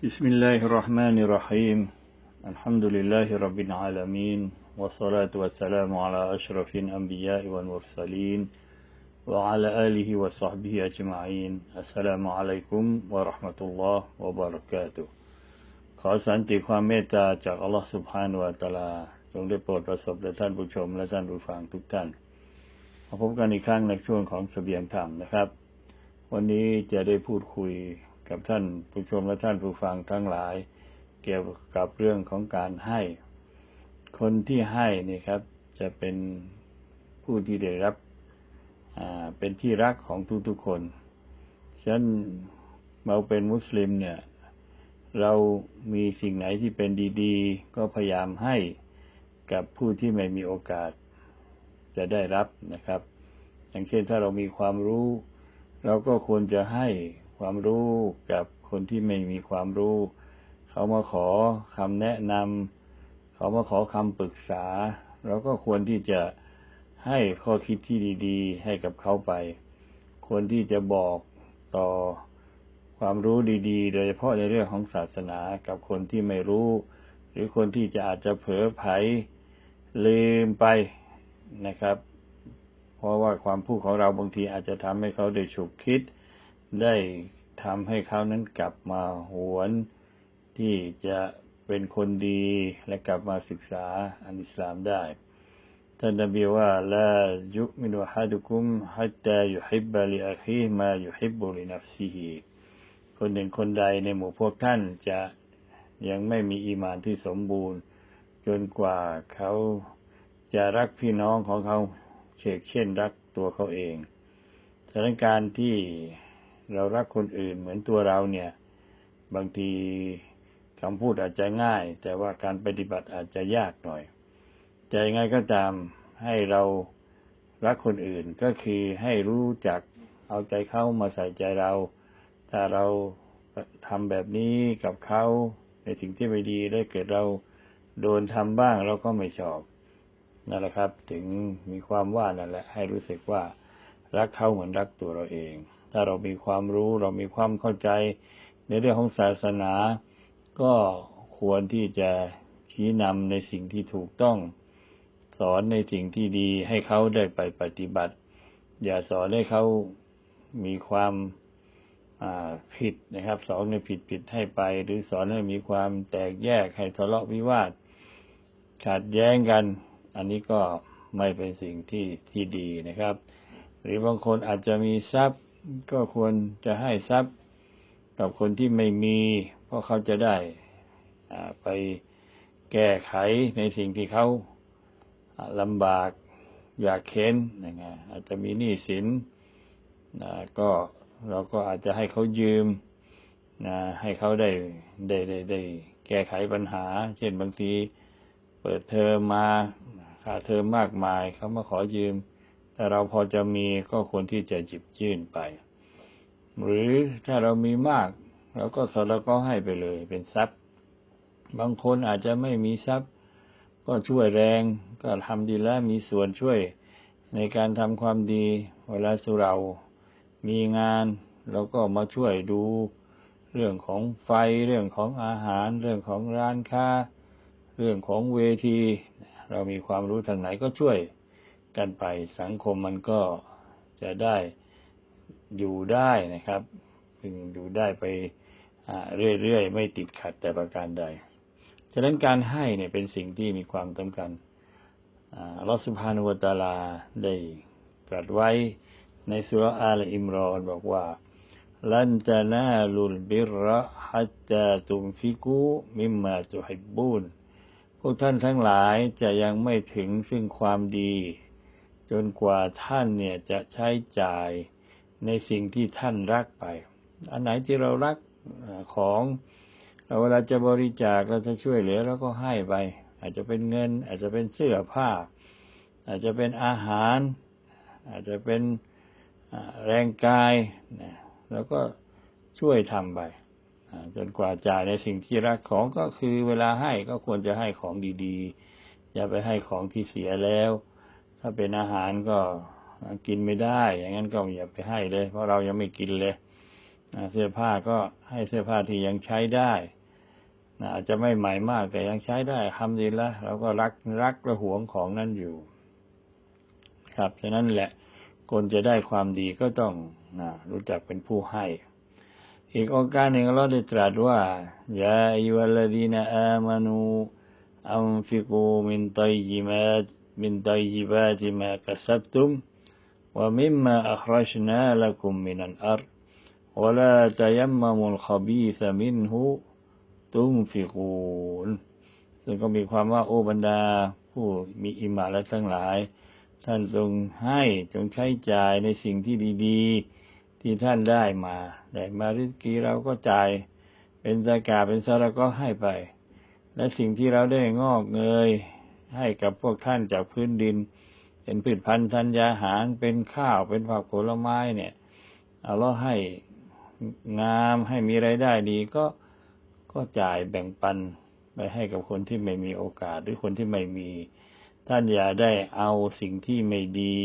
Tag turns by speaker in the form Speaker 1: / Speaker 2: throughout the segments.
Speaker 1: بسم الله الرحمن الرحيم الحمد لله رب العالمين والصلاة والسلام على أشرف الأنبياء والمرسلين وعلى آله وصحبه أجمعين السلام عليكم ورحمة الله وبركاته ขอสันติความเมตตาจากอัลลอฮฺสุบฮานุวะตะลาจงได้โปรดประสบแด่ท่านผู้ชมและท่านผู้ฟังทุกท่านมาพบกันอีกครั้งในช่วงของเสบียงธรรมนะครับ วันนี้จะได้พูดคุย กับท่านผู้ชมและท่านผู้ฟังทั้งหลาย เกี่ยวกับเรื่องของการให้ คนที่ให้นี่ครับ จะเป็นผู้ที่ได้รับเป็นที่รักของทุกๆคนฉะนั้นเราเป็นมุสลิมเนี่ย เรามีสิ่งไหนที่เป็นดีๆ ก็พยายามให้กับผู้ที่ไม่มีโอกาสจะได้รับนะครับ อย่างเช่นถ้าเรามีความรู้ เราก็ควรจะให้ ความรู้กับคนที่ไม่มีความรู้ เขามาขอคำแนะนำเขามาขอคำปรึกษา เราก็ควรที่จะให้ข้อคิดที่ดีๆ ให้กับเขาไป ควรที่จะบอกต่อความรู้ดีๆ โดยเฉพาะในเรื่องของศาสนากับคนที่ไม่รู้ หรือคนที่จะอาจจะเผลอไผลลืมไปนะครับ เพราะว่าความพูดของเราบางทีอาจจะทำให้เขาได้ฉุกคิด ได้ทำให้เขานั้นกลับมาหวนที่จะเป็นคนดีและกลับมาศึกษาอันอิสลามได้ ท่านนบีว่าละยุมินุฮัดุคุมฮัตตายุฮิบบะลิอาคีมายุฮิบบุลินัฟซีฮีคนหนึ่งคนใดในหมู่พวกท่านจะยังไม่มีอีมานที่สมบูรณ์ จนกว่าเขาจะรักพี่น้องของเขาเช่นเช่นรักตัวเขาเองสถานการณ์ที่ เรารักคนอื่นเหมือนตัวเราเนี่ย บางทีคำพูดอาจจะง่าย แต่ว่าการปฏิบัติอาจจะยากหน่อยแต่ยังไงก็ตามให้เรารักคนอื่นก็คือให้รู้จักเอาใจเขามาใส่ใจเรา ถ้าเราทำแบบนี้กับเขาในสิ่งที่ไม่ดีได้เกิดเราโดนทำบ้างเราก็ไม่ชอบนั่นแหละครับ ถึงมีความว่านั่นแหละ ให้รู้สึกว่ารักเขาเหมือนรักตัวเราเอง ถ้าเรามีความรู้เรามีความเข้าใจ ในเรื่องของศาสนา ก็ควรที่จะชี้นำในสิ่งที่ถูกต้อง สอนในสิ่งที่ดีให้เขาได้ไปปฏิบัติ อย่าสอนให้เขามีความผิดนะครับ สอนในผิดผิดให้ไป หรือสอนให้มีความแตกแยกให้ทะเลาะวิวาทขัดแย้งกัน อันนี้ก็ไม่เป็นสิ่งที่ที่ดีนะครับ หรือบางคนอาจจะมีทรัพย์ ก็ควรจะให้ทรัพย์กับคนที่ไม่มี เพราะเขาจะได้ไปแก้ไขในสิ่งที่เขาลำบากอยากเค้นนะไงอาจจะมีหนี้สินนะก็เราก็อาจจะให้เขายืมนะให้เขาได้ได้ได้ได้แก้ไขปัญหา เช่นบางทีเปิดเทอมมาค่าเทอมมากมายเขามาขอยืม แต่เราพอจะมีก็ควรที่จะจิบยื่นไป หรือถ้าเรามีมากเราก็สเราก็ให้ไปเลยเป็นทรัพย์ บางคนอาจจะไม่มีทรัพย์ ก็ช่วยแรงก็ทำดีแล้วมีส่วนช่วยในการทำความดี เวลาสุเรา มีงานเราก็มาช่วยดู เรื่องของไฟเรื่องของอาหาร เรื่องของร้านค้า เรื่องของเวที เรามีความรู้ทางไหนก็ช่วย กันไป สังคมมันก็จะได้อยู่ได้นะครับพึงอยู่ได้ไปเรื่อยๆ ไม่ติดขัดแต่ประการใด ฉะนั้นการให้เนี่ยเป็นสิ่งที่มีความสำคัญอัลลอฮฺสุบฮานุวตาลาได้ตรัสไว้ในสุรอาลอิมรอนบอกว่า ลันจะนาลุลบิระฮัจจาตุมฟิกูมิมมาตุฮิบบูนพวกท่านทั้งหลายจะยังไม่ถึงซึ่งความดี จนกว่าท่านเนี่ยจะใช้จ่ายในสิ่งที่ท่านรักไป อันไหนที่เรารักของเราเวลาจะบริจาคเราจะช่วยเหลือเราก็ให้ไป อาจจะเป็นเงิน อาจจะเป็นเสื้อผ้า อาจจะเป็นอาหาร อาจจะเป็นแรงกายนะแล้วก็ช่วยทำไปจนกว่าจ่ายในสิ่งที่รักของก็คือเวลาให้ก็ควรจะให้ของดีๆ อย่าไปให้ของที่เสียแล้ว ถ้าเป็นอาหารก็กินไม่ได้ อย่างนั้นก็อย่าไปให้เลย เพราะเรายังไม่กินเลยเสื้อผ้าก็ให้เสื้อผ้าที่ยังใช้ได้อาจจะไม่ใหม่มากแต่ยังใช้ได้ทำดีแล้วเราก็รักรักและหวงของนั้นอยู่ ครับฉะนั้นแหละคนจะได้ความดีก็ต้องนะรู้จักเป็นผู้ให้ อีกองค์การหนึ่งเราได้ตรัสว่ายาอายุลดีนอามานูอัมฟิกูมินตัยยิมาต ยยิบาติมาคัสบตุม ومما أخرجنا لكم من الأرض ولا تيمموا الخبيث منه ตุมฟิกูนซึ่งก็มีความว่าโอ้บรรดาผู้มีอิมาและทั้งหลาย ท่านจงให้จงใช้จ่ายในสิ่งที่ดีๆ ที่ท่านได้มาได้มาริสกีเราก็จ่าย เป็นสากาเป็นสารก็ให้ไป และสิ่งที่เราได้งอกเงย ให้กับพวกท่านจากพื้นดิน เป็นพืชพันธุ์ธัญญาหาร เป็นข้าว เป็นผักผลไม้เนี่ยเอาล่อให้งามให้มีไรายได้ดีก็ก็จ่ายแบ่งปันไปให้กับคนที่ไม่มีโอกาสหรือคนที่ไม่มี ท่านอย่าได้เอาสิ่งที่ไม่ดี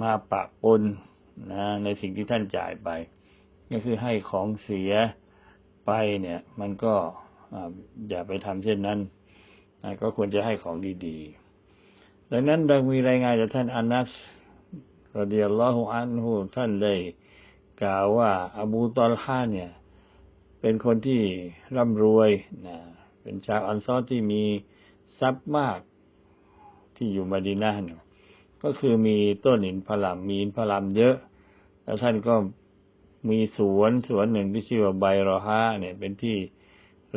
Speaker 1: มาปะปนนะในสิ่งที่ท่านจ่ายไป ก็คือให้ของเสียไปเนี่ย มันก็อย่าไปทำเช่นนั้น ก็ควรจะให้ของดีๆ ดังนั้นดังมีรายงานจากท่านอานัสรดิยัลลอฮุอันฮูท่านได้กล่าวว่า อบูตอลฮาเนี่ย เป็นคนที่ร่ำรวยนะเป็นชาวอันซอที่มีทรัพย์มากที่อยู่มาดีนาเนี่ยก็คือมีต้นหินพลัมมีหินพลัมเยอะ แล้วท่านก็มีสวนสวนหนึ่งที่ชื่อว่าไบรอฮาเนี่ย เป็นที่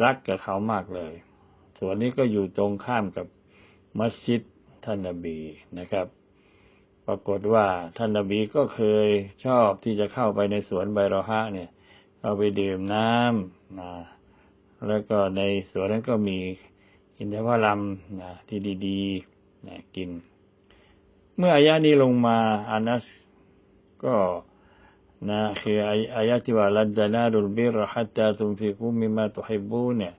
Speaker 1: รักกับเขามากเลย สวนนี้ก็อยู่ตรงข้ามกับมัสยิดท่านนบีนะครับ ปรากฏว่าท่านนบีก็เคยชอบที่จะเข้าไปในสวนไบรอฮาเนี่ยเอาไปดื่มน้ำนะแล้วก็ในสวนนั้นก็มีอินทผลัมนะที่ดีๆนะกิน เมื่ออายะนี้ลงมาอานัสก็นะคืออายะที่ว่าลันจนาดุลบิรฮัตตาตุมฟิกุมิมาตุฮิบูเนี่ย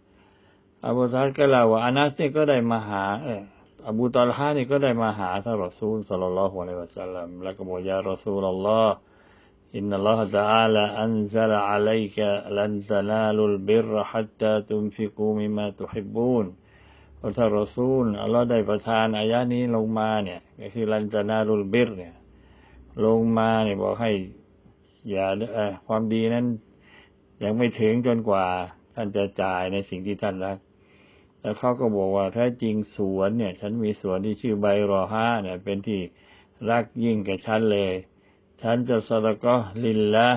Speaker 1: อบูตัลก็เล่าว่าอานัสเนี่ยก็ได้มาหาเอออบูตัลฮานี่ก็ได้มาหาท่านรอซูลสัลลัลลอฮุอะลัยฮิวะสัลลัมแล้วก็บอกยารอซูลอัลลอฮ์ إن الله تعالى أنزل عليك لن تنالوا البر حتى تنفقوا مما تحبون พระท่านรอซูลอัลลอฮ์ได้ประทานอายะนี้ลงมาเนี่ย ก็คือลันจานารุลบิรเนี่ย ลงมาเนี่ยบอกให้ อย่าเออความดีนั้น ยังไม่ถึงจนกว่า ท่านจะจ่ายในสิ่งที่ท่านรัก แล้วเขาก็บอกว่าแท้จริงสวนเนี่ย ฉันมีสวนที่ชื่อใบรอห้าเนี่ย เป็นที่รักยิ่งแก่ฉันเลย ฉันจะสละก็ลินละ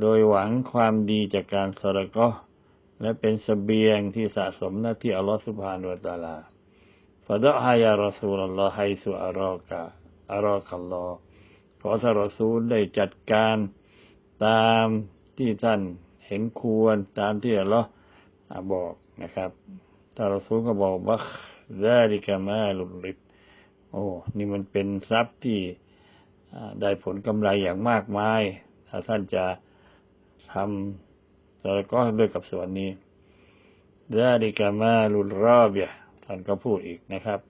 Speaker 1: โดยหวังความดีจากการสละก็และเป็นสเสบียงที่สะสมหน้าที่อัลลอฮฺสุบฮานุวะตาลาฟะดะฮายารอซูลลอฮ์ให้สุอารอกะอารอกัลลอขอท่านรอซูลได้จัดการตามที่ท่านเห็นควรตามที่อัลลอฮ์บอกนะครับ ท่านรอซูลก็บอกว่าดาริกามาลุลิบโอ้นี่มันเป็นทรัพย์ที่ได้ผลกำไรอย่างมากมาย ถ้าท่านจะทำแล้วก็ด้วยกับส่วนนี้ดาดิกามาลุลรอบเบียท่านก็พูดอีกนะครับ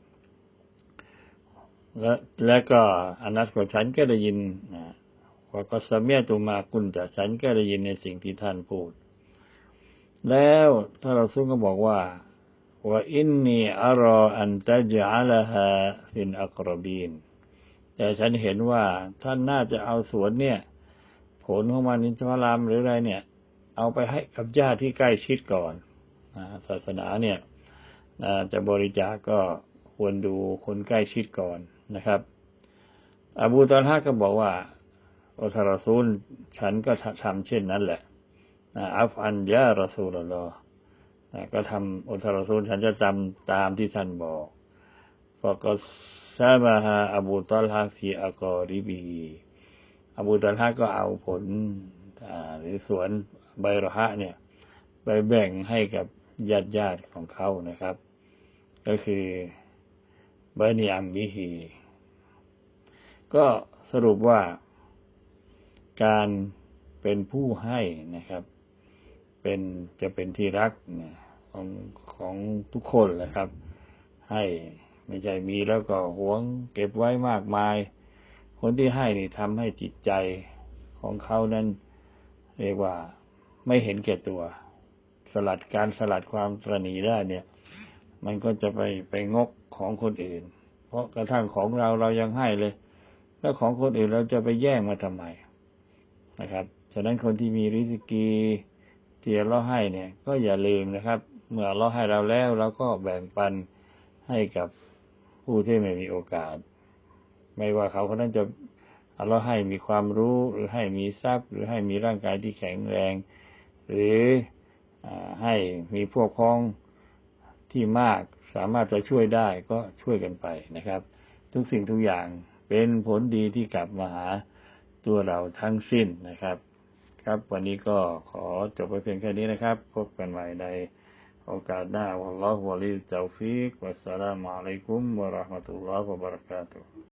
Speaker 1: และและก็อนัตของฉันก็ได้ยินว่าก็สเมียตุมากุลแต่ฉันก็ได้ยินในสิ่งที่ท่านพูด แล้วถ้าเราซุ่งก็บอกว่า ว่าอินนีอารออันตะจัลฮะฟินอักรบีนแต่ฉันเห็นว่าท่านน่าจะเอาสวนเนี่ย ผลของมันนินทรามหรืออะไรเนี่ย เอาไปให้กับญาติที่ใกล้ชิดก่อนศาสนาเนี่ยจะบริจาคก็ควรดูคนใกล้ชิดก่อนนะครับ อบูตอนฮาก็บอกว่าอัลรอซูลฉันก็ทำเช่นนั้นแหละอัฟอันยารอซูลลอ ก็ทำอัลรอซูลฉันจะจำตามที่ท่านบอกฟกซาบาฮาอบูตอลฮาฟีอากอริบีอบูตอลฮาก็เอาผลหรือสวนใบรหะเนี่ย ไปแบ่งให้กับญาติญาติของเขานะครับ ก็คือเบนีอัมบิฮีก็สรุปว่าการเป็นผู้ให้นะครับ เป็นจะเป็นที่รักของของทุกคนแหละครับ ให้ไม่ใช่มีแล้วก็หวงเก็บไว้มากมาย คนที่ให้นี่ทำให้จิตใจของเขานั้น เรียกว่าไม่เห็นแก่ตัว สลัดการสลัดความตรณีได้เนี่ย มันก็จะไปไปงกของคนอื่น เพราะกระทั่งของเราเรายังให้เลย แล้วของคนอื่นเราจะไปแย่งมาทำไมนะครับ ฉะนั้นคนที่มีริสกี ที่เราให้เนี่ย ก็อย่าลืมนะครับ เมื่อเราให้เราแล้วเราก็แบ่งปันให้กับผู้ที่ไม่มีโอกาส ไม่ว่าเขาคนนั้นจะเราให้มีความรู้หรือให้มีทรัพย์ หรือให้มีร่างกายที่แข็งแรง หรืออให้มีพวกพ้องที่มากสามารถจะช่วยได้ก็ช่วยกันไปนะครับ ทุกสิ่งทุกอย่างเป็นผลดีที่กลับมาหาตัวเราทั้งสิ้นนะครับ ครับ วันนี้ก็ขอจบไปเพียงแค่นี้นะครับ พบกันใหม่ในโอกาสหน้าวัลลอฮุวะลีเจ้าฟิกวัสสลามุอะลัยกุมวะราะห์มะตุลลอฮ์วะบะเราะกาตุฮ์